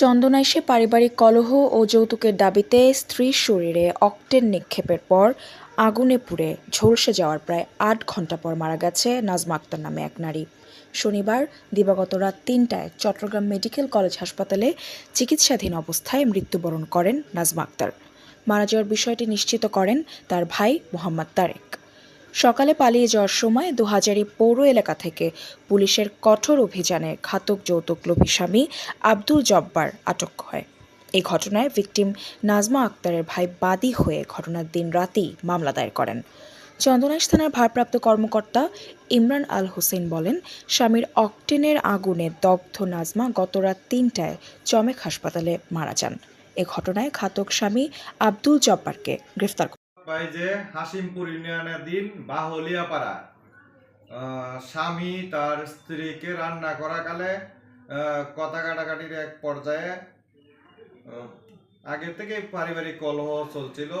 চন্দনাইশে পারিবারিক কলহ ও যৌতুকের দাবিতে স্ত্রীর শরীরে অক্টেন নিক্ষেপের পর আগুনে পুড়ে ঝলসে যাওয়ার প্রায় আট ঘণ্টা পর মারা গেছে নাজমা আক্তার নামে এক নারী। শনিবার দিবাগত রাত তিনটায় চট্টগ্রাম মেডিকেল কলেজ হাসপাতালে চিকিৎসাধীন অবস্থায় মৃত্যুবরণ করেন নাজমা আক্তার। মারা যাওয়ার বিষয়টি নিশ্চিত করেন তার ভাই মোহাম্মদ তারেক। সকালে পালিয়ে যাওয়ার সময় দুহাজারি পৌর এলাকা থেকে পুলিশের কঠোর অভিযানে ঘাতক যৌতুক লোভী স্বামী আব্দুল জব্বার আটক হয়। এই ঘটনায় ভিকটিম নাজমা আক্তারের ভাই বাদী হয়ে ঘটনার দিন রাতেই মামলা দায়ের করেন। চন্দনাইশ থানার ভারপ্রাপ্ত কর্মকর্তা ইমরান আল হোসেন বলেন, স্বামীর অকটেনের আগুনে দগ্ধ নাজমা গত রাত তিনটায় চমেক হাসপাতালে মারা যান। এ ঘটনায় ঘাতক স্বামী আব্দুল জব্বারকে গ্রেফতার পাই যে হাসিমপুর ইউনিয়নাধীন বাহলিয়াপাড়া স্বামী তার স্ত্রীকে রান্না করাকালে কথা কাটাকাটির এক পর্যায়ে আগে থেকে পারিবারিক কলহ চলছিল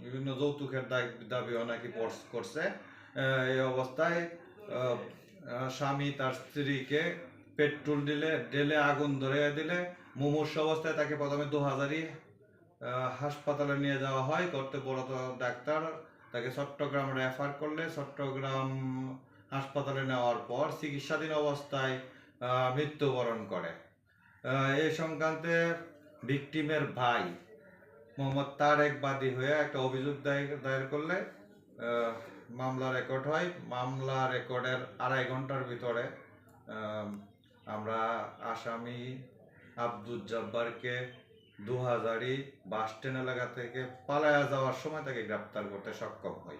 বিভিন্ন যৌতুকের দাবি- নাকি করছে এই অবস্থায় স্বামী তার স্ত্রীকে পেট্রোল দিলে ঢেলে আগুন ধরে দিলে, মুমূর্ষ অবস্থায় তাকে প্রথমে দু হাজারই হাসপাতালে নিয়ে যাওয়া হয় কর্তব্যরত ডাক্তার, তাকে চট্টগ্রাম রেফার করলে, চট্টগ্রাম হাসপাতালে নেওয়ার পর চিকিৎসাধীন অবস্থায় মৃত্যুবরণ করে। এই সংক্রান্তে ভিকটিমের ভাই মোহাম্মদ তারেক বাদী হয়ে একটা অভিযোগ দায়ের করলে মামলা রেকর্ড হয়। মামলা রেকর্ডের আড়াই ঘণ্টার ভিতরে আমরা আসামি আব্দুল জব্বারকে দু হাজারই বাস স্ট্যান্ড এলাকা থেকে পালায়া যাওয়ার সময় তাকে গ্রেপ্তার করতে সক্ষম হই।